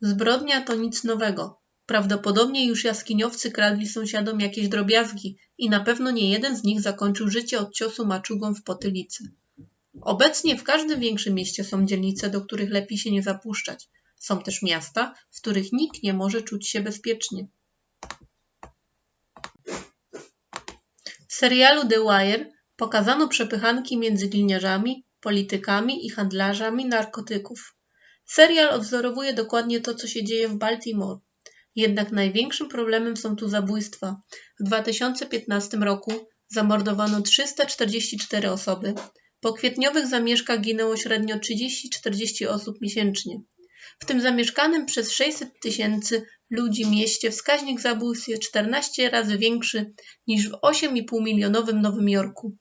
Zbrodnia to nic nowego. Prawdopodobnie już jaskiniowcy kradli sąsiadom jakieś drobiazgi i na pewno nie jeden z nich zakończył życie od ciosu maczugą w potylicy. Obecnie w każdym większym mieście są dzielnice, do których lepiej się nie zapuszczać. Są też miasta, w których nikt nie może czuć się bezpiecznie. W serialu The Wire pokazano przepychanki między gliniarzami, politykami i handlarzami narkotyków. Serial odwzorowuje dokładnie to, co się dzieje w Baltimore. Jednak największym problemem są tu zabójstwa. W 2015 roku zamordowano 344 osoby. Po kwietniowych zamieszkach ginęło średnio 30-40 osób miesięcznie. W tym zamieszkanym przez 600 tysięcy ludzi mieście wskaźnik zabójstw jest 14 razy większy niż w 8,5 milionowym Nowym Jorku.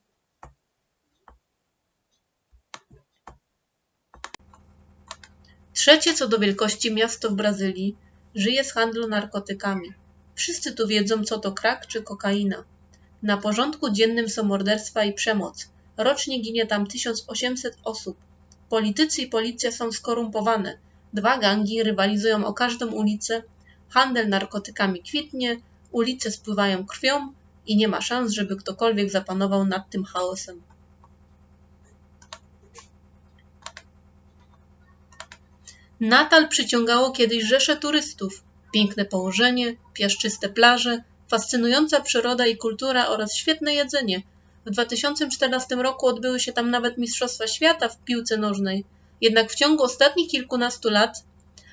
Trzecie co do wielkości miasto w Brazylii żyje z handlu narkotykami. Wszyscy tu wiedzą, co to krak czy kokaina. Na porządku dziennym są morderstwa i przemoc. Rocznie ginie tam 1800 osób. Politycy i policja są skorumpowane. Dwa gangi rywalizują o każdą ulicę. Handel narkotykami kwitnie, ulice spływają krwią i nie ma szans, żeby ktokolwiek zapanował nad tym chaosem. Natal przyciągało kiedyś rzesze turystów. Piękne położenie, piaszczyste plaże, fascynująca przyroda i kultura oraz świetne jedzenie. W 2014 roku odbyły się tam nawet Mistrzostwa Świata w piłce nożnej. Jednak w ciągu ostatnich kilkunastu lat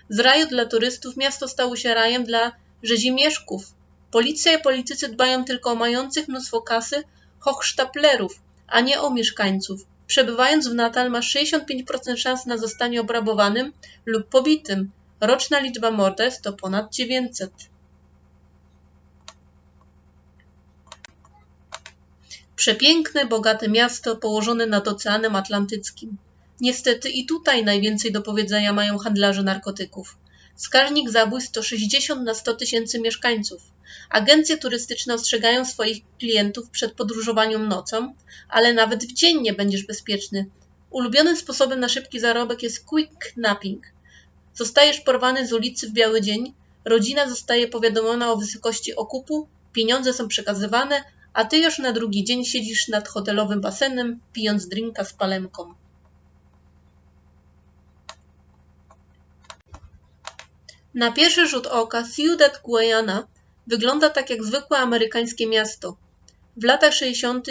z raju dla turystów miasto stało się rajem dla rzezimieszków. Policja i politycy dbają tylko o mających mnóstwo kasy hochsztaplerów, a nie o mieszkańców. Przebywając w Natal masz 65% szans na zostanie obrabowanym lub pobitym. Roczna liczba morderstw to ponad 900. Przepiękne, bogate miasto położone nad Oceanem Atlantyckim. Niestety i tutaj najwięcej do powiedzenia mają handlarze narkotyków. Wskaźnik zabójstw to 60 na 100 tysięcy mieszkańców. Agencje turystyczne ostrzegają swoich klientów przed podróżowaniem nocą, ale nawet w dzień nie będziesz bezpieczny. Ulubionym sposobem na szybki zarobek jest quick napping. Zostajesz porwany z ulicy w biały dzień, rodzina zostaje powiadomiona o wysokości okupu, pieniądze są przekazywane, a ty już na drugi dzień siedzisz nad hotelowym basenem, pijąc drinka z palemką. Na pierwszy rzut oka Ciudad Guayana wygląda tak jak zwykłe amerykańskie miasto. W latach 60.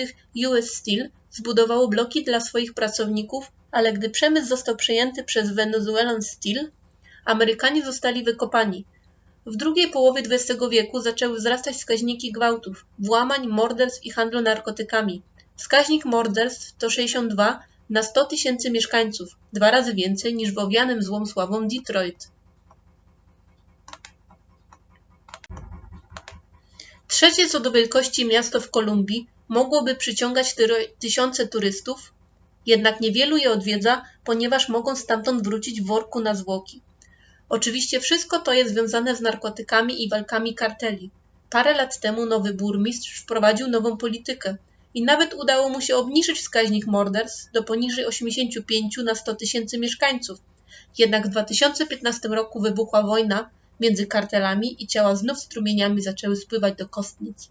US Steel zbudowało bloki dla swoich pracowników, ale gdy przemysł został przejęty przez Venezuelan Steel, Amerykanie zostali wykopani. W drugiej połowie XX wieku zaczęły wzrastać wskaźniki gwałtów, włamań, morderstw i handlu narkotykami. Wskaźnik morderstw to 62 na 100 tysięcy mieszkańców, dwa razy więcej niż w owianym złą sławą Detroit. Trzecie co do wielkości miasto w Kolumbii mogłoby przyciągać tysiące turystów, jednak niewielu je odwiedza, ponieważ mogą stamtąd wrócić w worku na zwłoki. Oczywiście wszystko to jest związane z narkotykami i walkami karteli. Parę lat temu nowy burmistrz wprowadził nową politykę i nawet udało mu się obniżyć wskaźnik morderstw do poniżej 85 na 100 tysięcy mieszkańców. Jednak w 2015 roku wybuchła wojna między kartelami i ciała znów strumieniami zaczęły spływać do kostnic.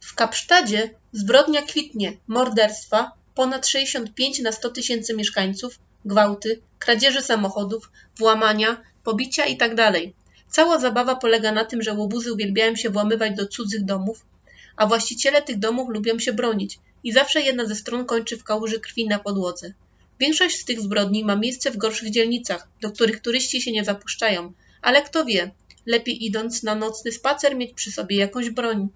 W Kapsztadzie zbrodnia kwitnie, morderstwa, ponad 65 na 100 tysięcy mieszkańców, gwałty, kradzieże samochodów, włamania, pobicia itd. Cała zabawa polega na tym, że łobuzy uwielbiają się włamywać do cudzych domów, a właściciele tych domów lubią się bronić i zawsze jedna ze stron kończy w kałuży krwi na podłodze. Większość z tych zbrodni ma miejsce w gorszych dzielnicach, do których turyści się nie zapuszczają, ale kto wie, lepiej idąc na nocny spacer mieć przy sobie jakąś broń.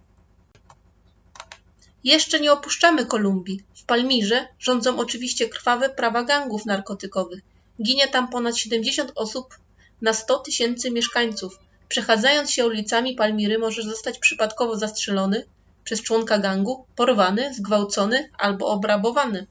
Jeszcze nie opuszczamy Kolumbii. W Palmirze rządzą oczywiście krwawe prawa gangów narkotykowych. Ginie tam ponad 70 osób na 100 tysięcy mieszkańców. Przechadzając się ulicami Palmiry możesz zostać przypadkowo zastrzelony przez członka gangu, porwany, zgwałcony albo obrabowany.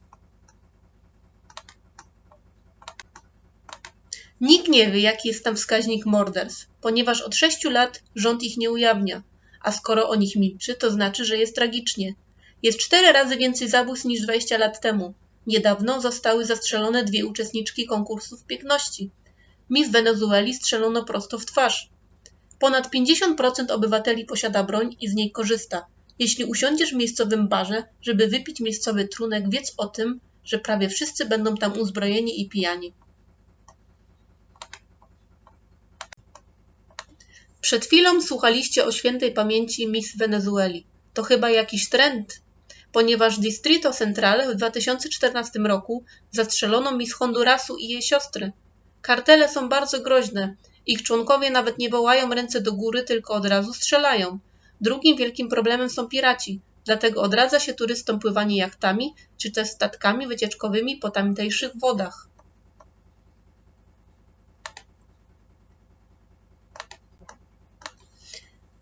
Nikt nie wie, jaki jest tam wskaźnik morderstw, ponieważ od sześciu lat rząd ich nie ujawnia, a skoro o nich milczy, to znaczy, że jest tragicznie. Jest cztery razy więcej zabójstw niż 20 lat temu. Niedawno zostały zastrzelone dwie uczestniczki konkursów piękności. Miss Wenezueli strzelono prosto w twarz. Ponad 50% obywateli posiada broń i z niej korzysta. Jeśli usiądziesz w miejscowym barze, żeby wypić miejscowy trunek, wiedz o tym, że prawie wszyscy będą tam uzbrojeni i pijani. Przed chwilą słuchaliście o świętej pamięci Miss Wenezueli. To chyba jakiś trend, ponieważ Distrito Central w 2014 roku zastrzelono Miss Hondurasu i jej siostry. Kartele są bardzo groźne. Ich członkowie nawet nie wołają ręce do góry, tylko od razu strzelają. Drugim wielkim problemem są piraci, dlatego odradza się turystom pływanie jachtami czy też statkami wycieczkowymi po tamtejszych wodach.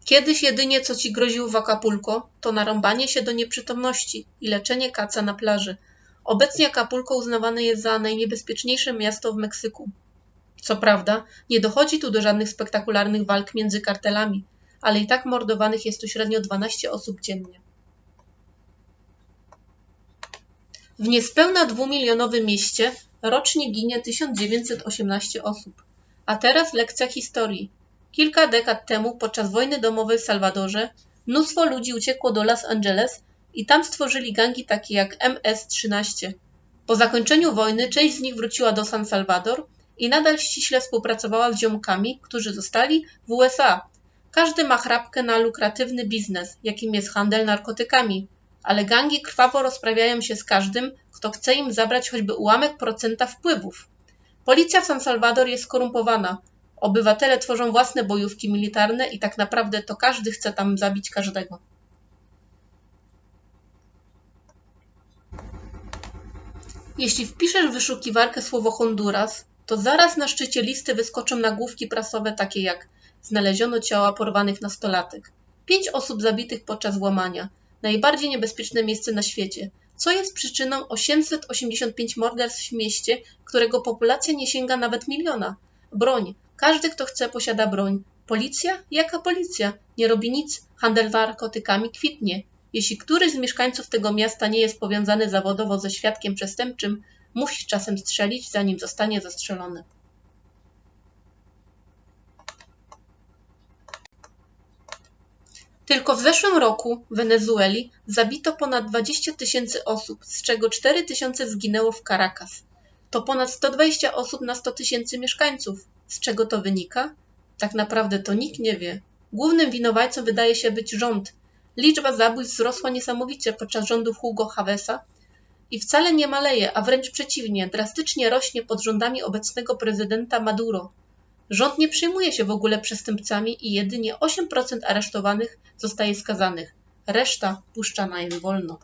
Kiedyś jedynie co ci groziło w Acapulco, to narąbanie się do nieprzytomności i leczenie kaca na plaży. Obecnie Acapulco uznawane jest za najniebezpieczniejsze miasto w Meksyku. Co prawda, nie dochodzi tu do żadnych spektakularnych walk między kartelami, ale i tak mordowanych jest tu średnio 12 osób dziennie. W niespełna dwumilionowym mieście rocznie ginie 1918 osób. A teraz lekcja historii. Kilka dekad temu, podczas wojny domowej w Salwadorze, mnóstwo ludzi uciekło do Los Angeles i tam stworzyli gangi takie jak MS-13. Po zakończeniu wojny część z nich wróciła do San Salvador i nadal ściśle współpracowała z ziomkami, którzy zostali w USA. Każdy ma chrapkę na lukratywny biznes, jakim jest handel narkotykami, ale gangi krwawo rozprawiają się z każdym, kto chce im zabrać choćby ułamek procenta wpływów. Policja w San Salvador jest skorumpowana, Obywatele tworzą własne bojówki militarne i tak naprawdę to każdy chce tam zabić każdego. Jeśli wpiszesz w wyszukiwarkę słowo Honduras, to zaraz na szczycie listy wyskoczą nagłówki prasowe takie jak Znaleziono ciała porwanych nastolatek, pięć osób zabitych podczas łamania, najbardziej niebezpieczne miejsce na świecie, co jest przyczyną 885 morderstw w mieście, którego populacja nie sięga nawet miliona. Broń, każdy, kto chce, posiada broń. Policja? Jaka policja? Nie robi nic. Handel narkotykami kwitnie. Jeśli któryś z mieszkańców tego miasta nie jest powiązany zawodowo ze świadkiem przestępczym, musi czasem strzelić, zanim zostanie zastrzelony. Tylko w zeszłym roku w Wenezueli zabito ponad 20 tysięcy osób, z czego 4 tysiące zginęło w Caracas. To ponad 120 osób na 100 tysięcy mieszkańców. Z czego to wynika? Tak naprawdę to nikt nie wie. Głównym winowajcą wydaje się być rząd. Liczba zabójstw wzrosła niesamowicie podczas rządów Hugo Chavesa i wcale nie maleje, a wręcz przeciwnie, drastycznie rośnie pod rządami obecnego prezydenta Maduro. Rząd nie przyjmuje się w ogóle przestępcami i jedynie 8% aresztowanych zostaje skazanych. Reszta puszczana jest wolno.